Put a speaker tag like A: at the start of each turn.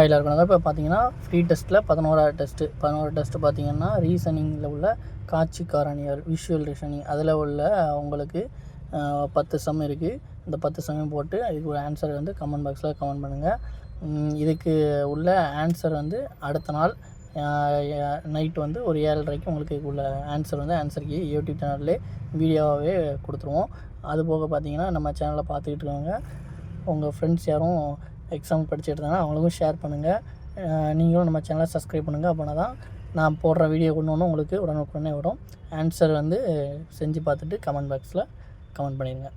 A: ஃபைலாக இருக்கணும். இப்போ பார்த்தீங்கன்னா ஃப்ரீ டெஸ்ட்டில் பதினோராவது டெஸ்ட்டு பதினோரு டெஸ்ட்டு பார்த்தீங்கன்னா ரீசனிங்கில் உள்ள காட்சி காரணிகள் விஷுவல் ரீசனிங் அதில் உள்ள உங்களுக்கு பத்து சம் இருக்குது இந்த பத்து சம்மையும் போட்டு அதுக்கு ஒரு ஆன்சர் வந்து கமெண்ட் பாக்ஸில் கமெண்ட் பண்ணுங்கள் இதுக்கு உள்ள ஆன்சர் வந்து அடுத்த நாள் நைட் வந்து ஒரு ஏழரைக்கு உங்களுக்கு உள்ள ஆன்சர் வந்து ஆன்சருக்கு யூடியூப் சேனல்லே வீடியோவாகவே கொடுத்துருவோம். அது போக பார்த்தீங்கன்னா நம்ம சேனலை பார்த்துக்கிட்டு இருக்கவங்க உங்கள் ஃப்ரெண்ட்ஸ் யாரும் எக்ஸாம் படிச்சுட்டு இருந்தாங்கன்னா அவங்களுக்கும் ஷேர் பண்ணுங்கள் நீங்களும் நம்ம சேனலை சப்ஸ்கிரைப் பண்ணுங்கள் அப்படின்னா தான் நான் போடுற வீடியோ கொண்டு ஒன்று உங்களுக்கு உடனுக்குடனே வரும். ஆன்சர் வந்து செஞ்சு பார்த்துட்டு கமெண்ட் பாக்ஸில் கமெண்ட் பண்ணிடுங்க.